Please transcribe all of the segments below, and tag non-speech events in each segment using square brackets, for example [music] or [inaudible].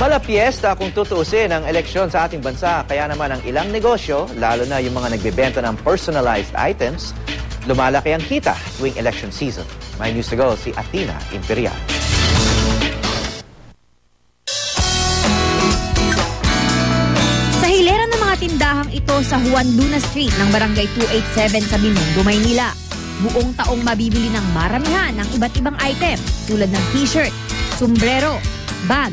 Malapiesta kung tutuusin ang eleksyon sa ating bansa. Kaya naman ang ilang negosyo, lalo na yung mga nagbebenta ng personalized items, lumalaki ang kita tuwing election season. May news to go si Athena Imperial. Sa hilera ng mga tindahang ito sa Juan Luna Street ng Barangay 287 sa Binondo, Maynila, buong taong mabibili ng maramihan ng iba't ibang item tulad ng t-shirt, sombrero, bag,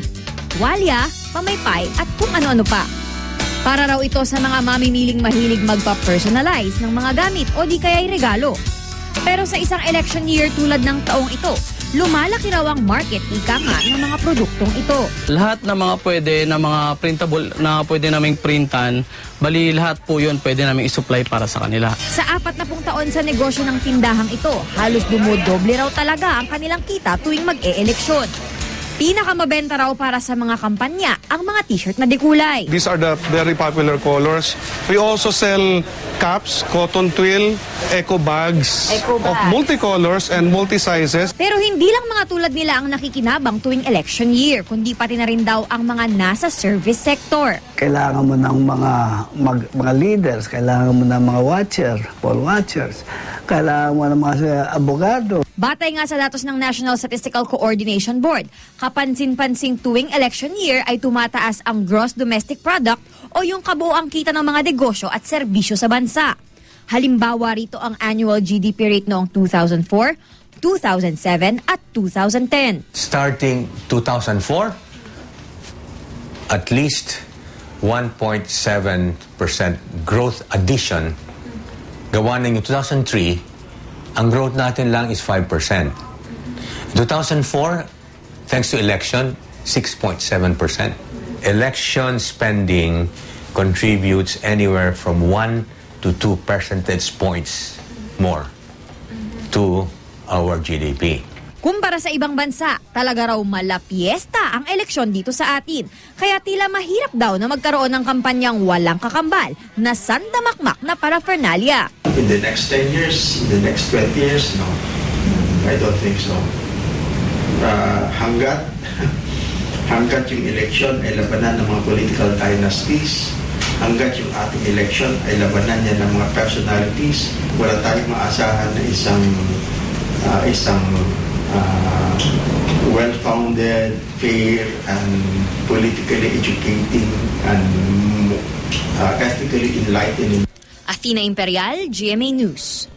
walya, pamaypay at kung ano-ano pa. Para raw ito sa mga mamimiling mahilig magpa-personalize ng mga gamit o di kaya'y regalo. Pero sa isang election year tulad ng taong ito, lumalaki raw ang market ika nga ng mga produktong ito. Lahat ng mga pwede, na mga printable, na pwede naming printan, bali lahat po yun pwede naming isupply para sa kanila. Sa apat na pung taon sa negosyo ng tindahang ito, halos dumodoble raw talaga ang kanilang kita tuwing mag-e-eleksyon. Pinakamabenta raw para sa mga kampanya ang mga t-shirt na dekulay. These are the very popular colors. We also sell caps, cotton twill, eco bags Eco of bags. multicolors and multi-sizes. Pero hindi lang mga tulad nila ang nakikinabang tuwing election year, kundi pati na rin daw ang mga nasa service sector. kailangan mo ng mga mag, mga leaders, kailangan mo ng mga watcher, poll watchers, kailangan mo mga uh, abogado. Batay nga sa datos ng National Statistical Coordination Board, kapansin-pansing tuwing election year ay tumataas ang gross domestic product o yung kabuoang kita ng mga negosyo at serbisyo sa bansa. Halimbawa rito ang annual GDP rate noong 2004, 2007 at 2010. starting 2004, at least 1.7% growth addition. Gawa ng 2003, ang growth natin lang is 5%. 2004, thanks to election, 6.7%. Election spending contributes anywhere from 1 to 2 percentage points more to our GDP. Kumpara sa ibang bansa, talaga raw malapiesta ang eleksyon dito sa atin. Kaya tila mahirap daw na magkaroon ng kampanyang walang kakambal na sandamakmak na paraphernalia. In the next 10 years, in the next 20 years, no. I don't think so. Uh, hanggat, [laughs] hanggat yung election ay labanan ng mga political dynasties, hanggat yung ating election ay labanan niya ng mga personalities, wala tayong maasahan na isang uh, isang uh, well-founded, fair, and politically educating and uh, ethically enlightening Athena Imperial, GMA News.